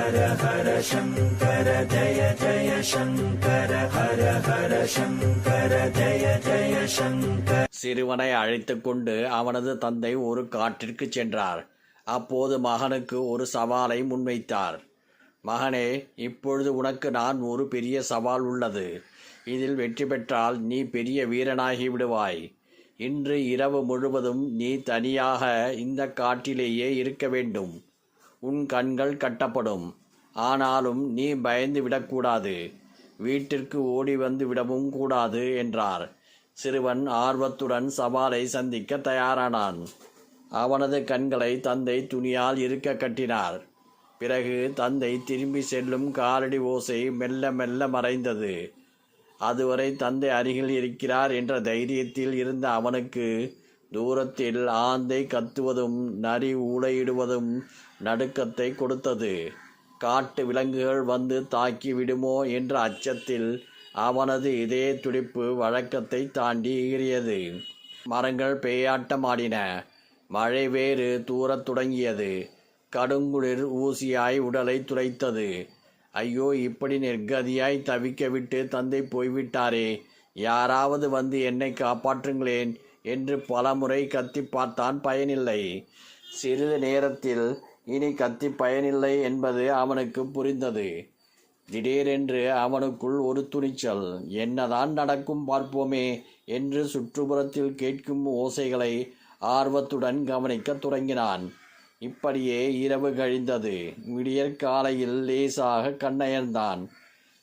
ஹர ஹர சங்கர ஜய ஜய சங்கர ஹர ஹர சங்கர ஜய ஜய சங்கர சிறுவனை அழைத்துக் கொண்டு அவனது தந்தை ஒரு காட்டிற்கு சென்றார். அப்போது மகனுக்கு ஒரு சவாலை முன்வைத்தார். மகனே இப்பொழுது உனக்கு நான் ஒரு பெரிய சவால் உள்ளது. இதில் வெற்றி பெற்றால் நீ பெரிய வீரனாகி விடுவாய். இன்று இரவு முழுவதும் நீ தனியாக இந்த காட்டிலேயே இருக்க வேண்டும். உன் கண்கள் கட்டப்படும். ஆனாலும் நீ பயந்து விடக்கூடாது. வீட்டிற்கு ஓடி வந்து விடவும் கூடாது என்றார். சிறுவன் ஆர்வத்துடன் சவாலை சந்திக்க தயாரானான். அவனது கண்களை தந்தை துணியால் இருக்க கட்டினார். பிறகு தந்தை திரும்பி செல்லும் காலடி ஓசை மெல்ல மெல்ல மறைந்தது. அதுவரை தந்தை அருகில் இருக்கிறார் என்ற தைரியத்தில் இருந்த அவனுக்கு தூரத்தில் ஆந்தை கத்துவதும் நரி ஊளையிடுவதும் நடுக்கத்தை கொடுத்தது. காட்டு விலங்குகள் வந்து தாக்கி விடுமோ என்ற அச்சத்தில் அவனது இதே துடிப்பு வழக்கத்தை தாண்டி ஈறியது மரங்கள் பேயாட்டமாடின. மழை வேறு தூரத் தொடங்கியது. கடுங்குளிர் ஊசியாய் உடலை துளைத்தது ஐயோ இப்படி நிர்கதியாய் தவிக்க விட்டு தந்தை போய்விட்டாரே. யாராவது வந்து என்னை காப்பாற்றுங்களேன். என்று பலமுறை கத்தி பார்த்தான் பயனில்லை. சிறிது நேரத்தில் இனி கத்தி பயனில்லை என்பது அவனுக்கு புரிந்தது. திடீரென்று அவனுக்குள் ஒரு துணிச்சல். என்னதான் நடக்கும் பார்ப்போமே என்று சுற்றுப்புறத்தில் கேட்கும் ஓசைகளை ஆர்வத்துடன் கவனிக்கத் தொடங்கினான். இப்படியே இரவு கழிந்தது. விடியற் காலையில் லேசாக கண்ணயர்ந்தான்.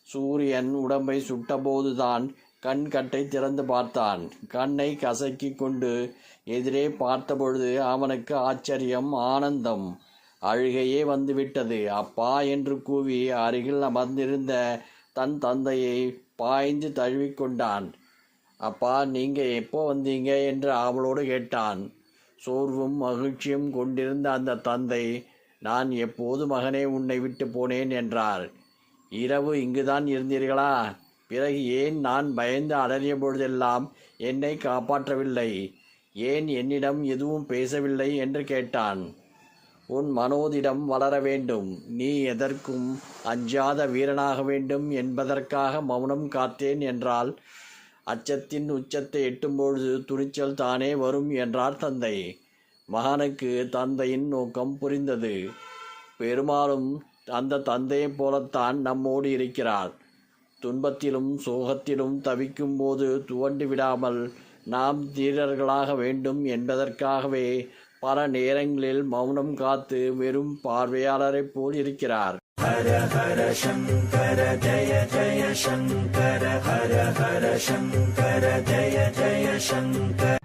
சூரியன் உடம்பை சுட்டபோதுதான் கண் கட்டை திறந்து பார்த்தான். கண்ணை கசக்கிக் கொண்டு எதிரே பார்த்தபொழுது அவனுக்கு ஆச்சரியம் ஆனந்தம். அழுகையே வந்துவிட்டது. அப்பா என்று கூவி அருகில் அமர்ந்திருந்த தன் தந்தையை பாய்ந்து தழுவிக்கொண்டான் அப்பா நீங்கள் எப்போ வந்தீங்க? என்று அவளோடு கேட்டான். சோர்வும் மகிழ்ச்சியும் கொண்டிருந்த அந்த தந்தை நான் எப்போது மகனே உன்னை விட்டு போனேன் என்றார். இரவு இங்குதான் இருந்தீர்களா? பிறகு ஏன் நான் பயந்து அலறிய பொழுதெல்லாம் என்னை காப்பாற்றவில்லை? ஏன் என்னிடம் எதுவும் பேசவில்லை என்று கேட்டான். உன் மனோதிடம் வளர வேண்டும். நீ எதற்கும் அஞ்சாத வீரனாக வேண்டும் என்பதற்காக மௌனம் காத்தேன் என்றால் அச்சத்தின் உச்சத்தை எட்டும்பொழுது துணிச்சல் தானே வரும் என்றார் தந்தை. மகனுக்கு தந்தையின் நோக்கம் புரிந்தது. பெருமாளும் அந்த தந்தையைப் போலத்தான் நம்மோடு இருக்கிறார். துன்பத்திலும் சோகத்திலும் தவிக்கும் போது துவண்டு விடாமல் நாம் தீரர்களாக வேண்டும் என்பதற்காகவே பல நேரங்களில் மௌனம் காத்து வெறும் பார்வையாளரைப் போல் இருக்கிறார் ஹர ஹர சங்கர ஜய ஜய சங்கர ஹர ஹர சங்கர ஜய ஜய சங்கர.